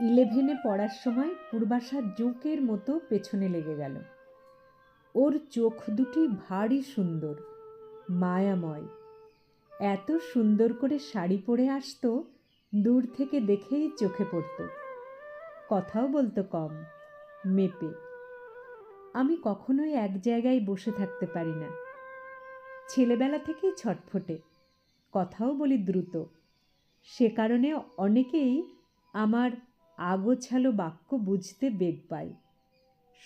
ইলেভেনে পড়ার সময় পূর্বাশা জোঁকের মতো পেছনে লেগে গেল। ওর চোখ দুটি ভারী সুন্দর, মায়াময়। এত সুন্দর করে শাড়ি পরে আসতো, দূর থেকে দেখেই চোখে পড়ত। কথাও বলতো কম, মেপে। আমি কখনোই এক জায়গায় বসে থাকতে পারি না। ছেলেবেলা থেকেই ছটফটে, কথাও বলি দ্রুত। সে কারণে অনেকেই আমার আগোছালো বাক্য বুঝতে বেগ পায়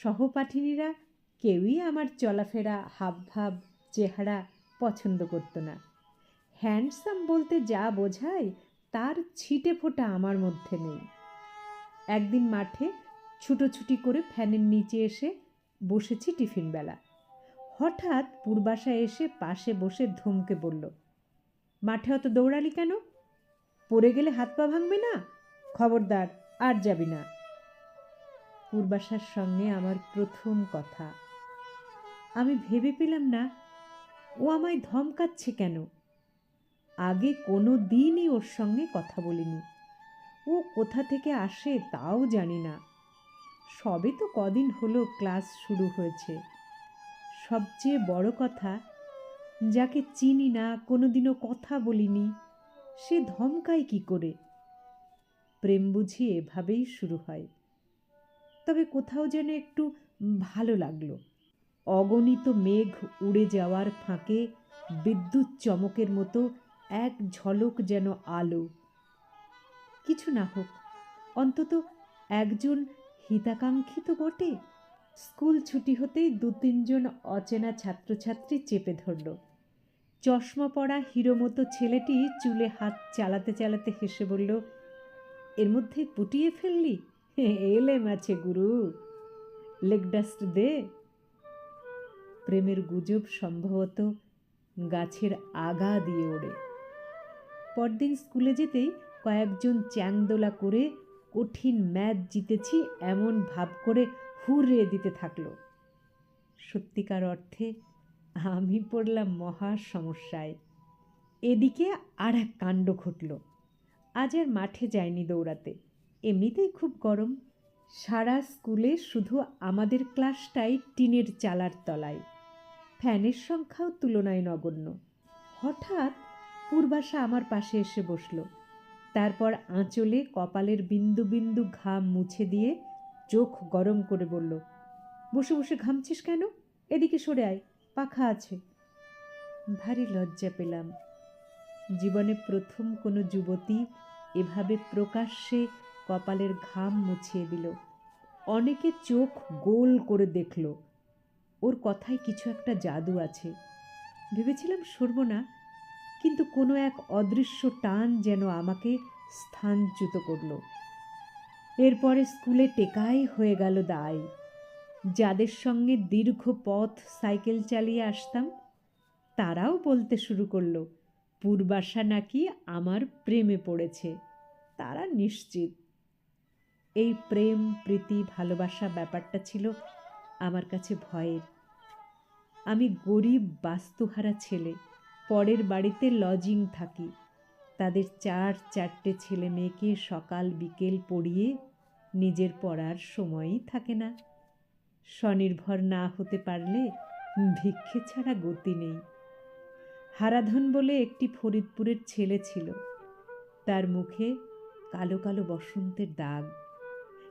সহপাঠিনীরা কেউই আমার চলাফেরা, হাবভাব, চেহারা পছন্দ করতো না। হ্যান্ডসাম বলতে যা বোঝায়, তার ছিটে ফোটা আমার মধ্যে নেই। একদিন মাঠে ছুটোছুটি করে ফ্যানের নিচে এসে বসেছি টিফিন বেলা। হঠাৎ পূর্বাশা এসে পাশে বসে ধমকে বলল, মাঠে অত দৌড়ালি কেন? পড়ে গেলে হাত পা ভাঙবে না? খবরদার আর যাবি না। পূর্বাশার সঙ্গে আমার প্রথম কথা। আমি ভেবে পেলাম না, ও আমায় ধমকাচ্ছে কেন? আগে কোনো দিনই ওর সঙ্গে কথা বলিনি। ও কোথা থেকে আসে তাও জানি না। সবে তো কদিন হলো ক্লাস শুরু হয়েছে। সবচেয়ে বড় কথা, যাকে চিনি না, কোনোদিনও কথা বলিনি, সে ধমকায় কি করে? প্রেম বুঝি এভাবেই শুরু হয়। তবে কোথাও যেন একটু ভালো লাগল। অগণিত মেঘ উড়ে যাওয়ার ফাঁকে বিদ্যুৎ চমকের মতো এক ঝলক যেন আলো। কিছু না হোক, অন্তত একজন হিতাকাঙ্ক্ষী তো বটে। স্কুল ছুটি হতেই দু তিনজন অচেনা ছাত্রছাত্রী চেপে ধরল। চশমা পড়া হিরো মতো ছেলেটি চুলে হাত চালাতে চালাতে হেসে বলল এর মধ্যে পুটিয়ে ফেললি? এলেম আছে গুরু। লেগ ডাস্ট দে। প্রেমের গুজব সম্ভবত গাছের আগা দিয়ে ওড়ে। পরদিন স্কুলে যেতেই কয়েকজন চ্যাংদোলা করে কঠিন ম্যাচ জিতেছি এমন ভাব করে হুররে দিতে থাকল। সত্যিকার অর্থে আমি পড়লাম মহা সমস্যায়। এদিকে আর এক কাণ্ড ঘটল। আজ আর মাঠে যায়নি দৌড়াতে। এমনিতেই খুব গরম। সারা স্কুলে শুধু আমাদের ক্লাসটাই টিনের চালার তলায়। ফ্যানের সংখ্যাও তুলনায় নগণ্য। হঠাৎ পূর্বাশা আমার পাশে এসে বসল। তারপর আঁচলে কপালের বিন্দু বিন্দু ঘাম মুছে দিয়ে চোখ গরম করে বলল, বসে বসে ঘামছিস কেন? এদিকে সরে আয়, পাখা আছে। ভারী লজ্জা পেলাম। জীবনে প্রথম কোনো যুবতী এভাবে প্রকাশ্যে কপালের ঘাম মুছিয়ে দিল। অনেকে চোখ গোল করে দেখল। ওর কথায় কিছু একটা জাদু আছে। ভেবেছিলাম সরব না, কিন্তু কোনো এক অদৃশ্য টান যেন আমাকে স্থানচ্যুত করল। এরপরে স্কুলে টেকাই হয়ে গেল দায়। যাদের সঙ্গে দীর্ঘ পথ সাইকেল চালিয়ে আসতাম, তারাও বলতে শুরু করল পূর্বাশা নাকি আমার প্রেমে পড়েছে, তারা নিশ্চিত। এই প্রেম, প্রীতি, ভালোবাসা ব্যাপারটা ছিল আমার কাছে ভয়ের। আমি গরিব বাস্তুহারা ছেলে, পরের বাড়িতে লজিং থাকি। তাদের চার চারটে ছেলে মেয়েকে সকাল বিকেল পড়িয়ে নিজের পড়ার সময়ই থাকে না। স্বনির্ভর না হতে পারলে ভিক্ষে ছাড়া গতি নেই। হারাধন বলে একটি ফরিদপুরের ছেলে ছিল। তার মুখে কালো কালো বসন্তের দাগ।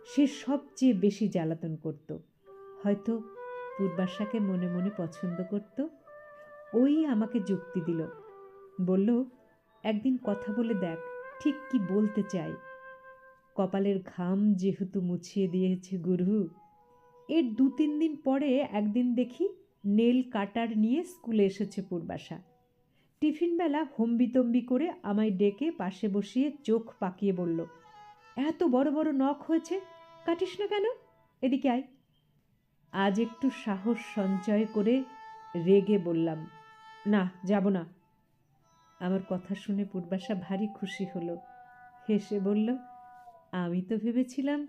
সে সবচেয়ে বেশি জ্বালাতন করত। হয়তো পূর্বাশাকে মনে মনে পছন্দ করত। ওই আমাকে যুক্তি দিল। বলল, একদিন কথা বলে দেখ, ঠিক কি বলতে চাই? কপালের ঘাম যেহেতু মুছিয়ে দিয়েছে গুরু, এর দু তিন দিন পরে একদিন দেখি নেল কাটার নিয়ে স্কুলে এসেছে পূর্বাশা। টিফিন বেলা হম্বিতম্বি করে আমায় ডেকে পাশে বসিয়ে চোখ পাকিয়ে বলল, এত বড় বড় নখ হয়েছে, কাটিস না কেন? এদিকে আয়। আজ একটু সাহস সঞ্চয় করে রেগে বললাম, না, যাব না। আমার কথা শুনে পূর্বাশা ভারী খুশি হলো, হেসে বলল, আমি তো ভেবেছিলাম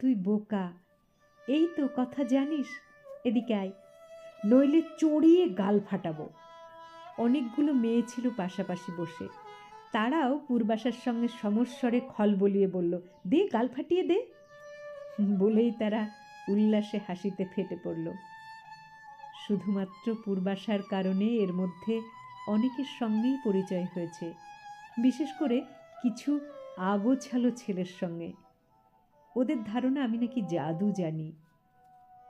তুই বোকা, এই তো কথা জানিস, এদিকে আয়, নইলে চড়িয়ে গাল ফাটাবো। অনেকগুলো মেয়ে ছিল পাশাপাশি বসে। তারাও পূর্বাশার সঙ্গে সমস্বরে খল বলিয়ে বলল, দে, গাল ফাটিয়ে দে। বলেই তারা উল্লাসে হাসিতে ফেটে পড়ল। শুধুমাত্র পূর্বাশার কারণে এর মধ্যে অনেকের সঙ্গেই পরিচয় হয়েছে, বিশেষ করে কিছু আগোছালো ছেলের সঙ্গে। ওদের ধারণা আমি নাকি জাদু জানি।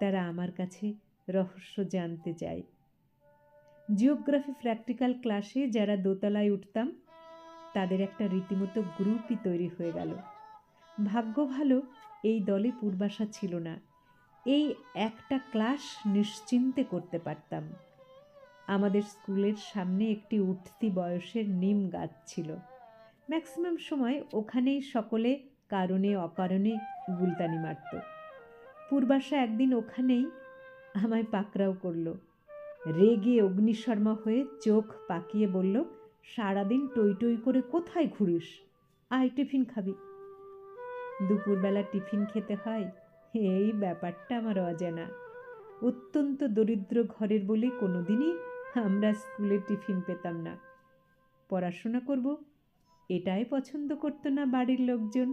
তারা আমার কাছে রহস্য জানতে চায়। জিওগ্রাফি প্র্যাকটিক্যাল ক্লাসে যারা দোতলায় উঠতাম, তাদের একটা রীতিমতো গ্রুপই তৈরি হয়ে গেল। ভাগ্য ভালো, এই দলে পূর্বাশা ছিল না। এই একটা ক্লাস নিশ্চিন্তে করতে পারতাম। আমাদের স্কুলের সামনে একটি উঠতি বয়সের নিম গাছ ছিল। ম্যাক্সিমাম সময় ওখানেই সকলে কারণে অকারণে গুলতানি মারত। পূর্বাশা একদিন ওখানেই আমায় পাকড়াও করল। রেগে অগ্নিশর্মা হয়ে চোখ পাকিয়ে বলল, সারাদিন টই টই করে কোথায় ঘুরিস? আয় টিফিন খাবি। দুপুরবেলা টিফিন খেতে হয়, এই ব্যাপারটা আমার অজানা। অত্যন্ত দরিদ্র ঘরের বলে কোনোদিনই আমরা স্কুলে টিফিন পেতাম না। পড়াশোনা করব, এটাই পছন্দ করতো না বাড়ির লোকজন।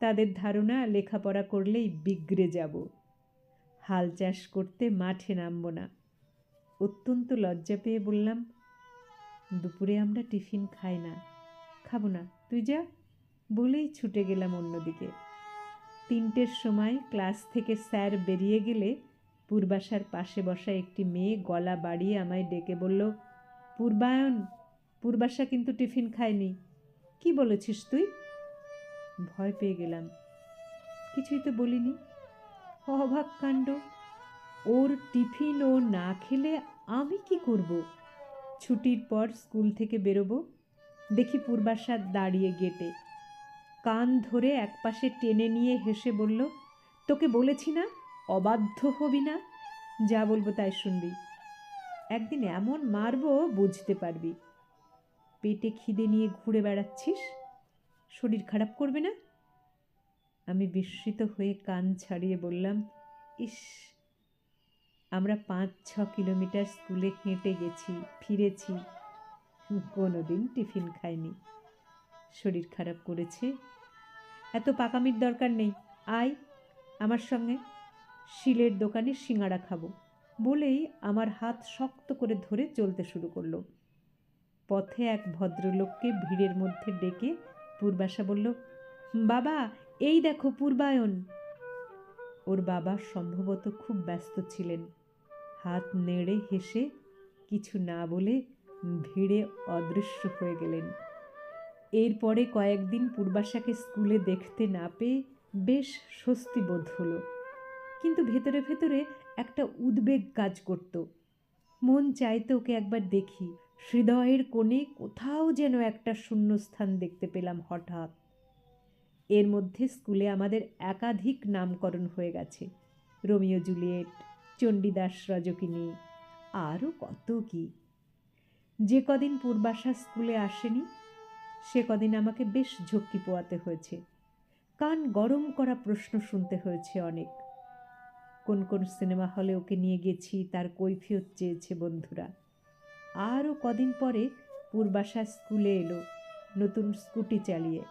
তাদের ধারণা, লেখাপড়া করলেই বিগড়ে যাব। হাল চাষ করতে মাঠে নামবো না। অত্যন্ত লজ্জা পেয়ে বললাম, দুপুরে আমরা টিফিন খাই না, খাব না, তুই যা। বলেই ছুটে গেলাম অন্যদিকে। তিনটের সময় ক্লাস থেকে স্যার বেরিয়ে গেলে পূর্বাশার পাশে বসা একটি মেয়ে গলা বাড়িয়ে আমায় ডেকে বলল, পূর্বায়ন, পূর্বাশা কিন্তু টিফিন খায়নি, কি বলেছিস তুই? ভয় পেয়ে গেলাম। কিছুই তো বলিনি। অবাক কাণ্ড ওর টিফিন ও না খেলে আমি কি করব? ছুটির পর স্কুল থেকে বেরোবো। দেখি পূর্বাশা দাঁড়িয়ে গেটে। কান ধরে একপাশে টেনে নিয়ে হেসে বলল, তোকে বলেছি না, অবাধ্য হবি না? যা বলব তাই শুনবি। একদিন এমন মারবো বুঝতে পারবি। পেটে খিদে নিয়ে ঘুরে বেড়াচ্ছিস? শরীর খারাপ করবে না? আমি বিস্মিত হয়ে কান ছাড়িয়ে বললাম, ইস আমরা পাঁচ, ছ কিলোমিটার স্কুলে হেঁটে গেছি, ফিরেছি। কোনো দিন টিফিন খাইনি। শরীর খারাপ করেছে। এত পাকামির দরকার নেই। আয়, আমার সঙ্গে শিলের দোকানে সিঙাড়া খাব বলেই আমার হাত শক্ত করে ধরে চলতে শুরু করল। পথে এক ভদ্রলোককে ভিড়ের মধ্যে ডেকে পূর্বাশা বলল, বাবা, এই দেখো পূর্বায়ন। ওর বাবা সম্ভবত খুব ব্যস্ত ছিলেন। হাত নেড়ে হেসে কিছু না বলে ভিড়ে অদৃশ্য হয়ে গেলেন। এরপরে কয়েকদিন পূর্বাশাকে স্কুলে দেখতে না পেয়ে বেশ স্বস্তি বোধ হলো। কিন্তু ভেতরে ভেতরে একটা উদ্বেগ কাজ করত। মন চাইতো ওকে একবার দেখি, হৃদয়ের কোণে কোথাও যেন একটা শূন্যস্থান দেখতে পেলাম হঠাৎ। এর মধ্যে স্কুলে আমাদের একাধিক নামকরণ হয়ে গেছে, রোমিও জুলিয়েট চণ্ডীদাস রজকিনী আরও কত কি? যে কদিন পূর্বাশা স্কুলে আসেনি, সে কদিন আমাকে বেশ ঝক্কি পোয়াতে হয়েছে। কান গরম করা প্রশ্ন শুনতে হয়েছে অনেক। কোন কোন সিনেমা হলে ওকে নিয়ে গেছি, তার কৈফিয়ত চেয়েছে বন্ধুরা। আরও কদিন পরে পূর্বাশা স্কুলে এলো, নতুন স্কুটি চালিয়ে।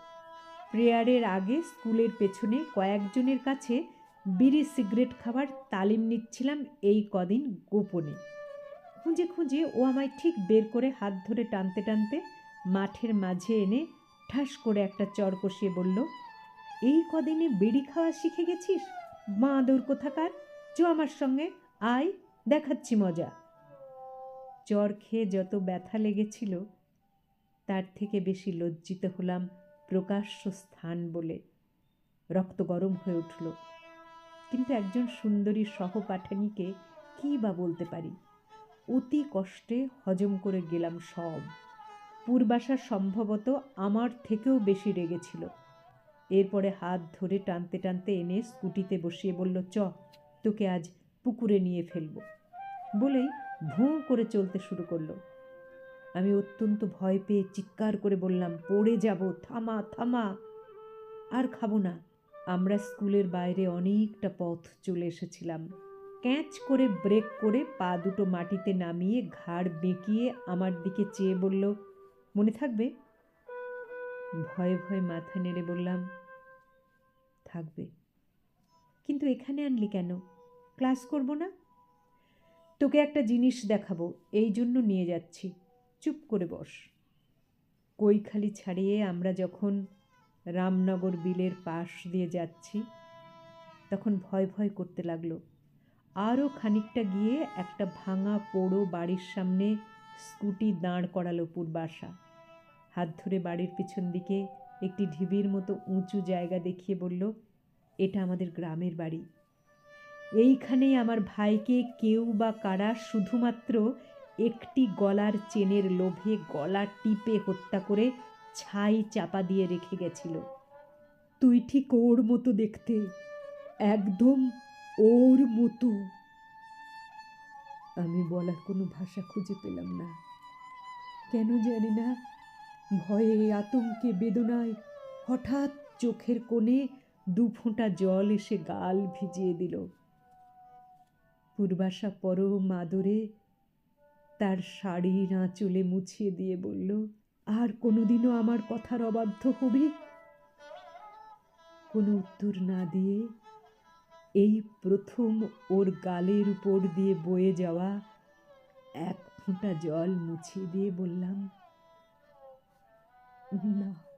প্রেয়ারের আগে স্কুলের পেছনে কয়েকজনের কাছে বিড়ি সিগারেট খাবার তালিম নিচ্ছিলাম এই কদিন গোপনে। খুঁজে খুঁজে ও আমায় ঠিক বের করে হাত ধরে টানতে টানতে মাঠের মাঝে এনে ঠাস করে একটা চর কষিয়ে বলল, এই কদিনে বিড়ি খাওয়া শিখে গেছিস? মা দৌর কোথাকার? চ আমার সঙ্গে, আয়, দেখাচ্ছি মজা। চর খেয়ে যত ব্যথা লেগেছিল, তার থেকে বেশি লজ্জিত হলাম প্রকাশ্য স্থান বলে। রক্ত গরম হয়ে উঠল। কিন্তু একজন সুন্দরী সহপাঠানিকে কী বা বলতে পারি? অতি কষ্টে হজম করে গেলাম সব। পূর্বাশা সম্ভবত আমার থেকেও বেশি রেগেছিল। এরপরে হাত ধরে টানতে টানতে এনে স্কুটিতে বসিয়ে বলল, চ, তোকে আজ পুকুরে নিয়ে ফেলব। বলেই ভোঁ করে চলতে শুরু করল। আমি অত্যন্ত ভয় পেয়ে চিৎকার করে বললাম, পড়ে যাব, থামা থামা, আর খাব না। আমরা স্কুলের বাইরে অনেকটা পথ চলে এসেছিলাম। ক্যাঁচ করে ব্রেক করে পা দুটো মাটিতে নামিয়ে ঘাড় বেঁকিয়ে আমার দিকে চেয়ে বলল, মনে থাকবে? ভয়ে ভয়ে মাথা নেড়ে বললাম, থাকবে। কিন্তু এখানে আনলি কেন? ক্লাস করব না? তোকে একটা জিনিস দেখাবো, এই জন্য নিয়ে যাচ্ছি। চুপ করে বস। কৈখালি ছাড়িয়ে আমরা যখন রামনগর বিলের পাশ দিয়ে যাচ্ছি। তখন ভয় ভয় করতে লাগল। আরও খানিকটা গিয়ে একটা ভাঙা পোড়ো বাড়ির সামনে স্কুটি দাঁড় করালো পূর্বাশা। হাত ধরে বাড়ির পিছন দিকে একটি ঢিবির মতো উঁচু জায়গা দেখিয়ে বলল, এটা আমাদের গ্রামের বাড়ি। এইখানেই আমার ভাইকে কেউ বা কারা শুধুমাত্র একটি গলার চেনের লোভে গলা টিপে হত্যা করে ছাই চাপা দিয়ে রেখে গেছিল। তুই ঠিক ওর মতো দেখতে, একদম ওর মতো। আমি বলার কোনো ভাষা খুঁজে পেলাম না। কেন জানি না, ভয়ে আতঙ্কে, বেদনায় হঠাৎ চোখের কোণে দু ফোঁটা জল এসে গাল ভিজিয়ে দিল। পূর্বাশা পরম আদরে তার শাড়ির আঁচলে মুছিয়ে দিয়ে বলল আর কোনোদিনও আমার কথার অবাধ্য হবি? কোনো উত্তর না দিয়ে এই প্রথম ওর গালের উপর দিয়ে বয়ে যাওয়া এক ফোঁটা জল মুছিয়ে দিয়ে বললাম, না।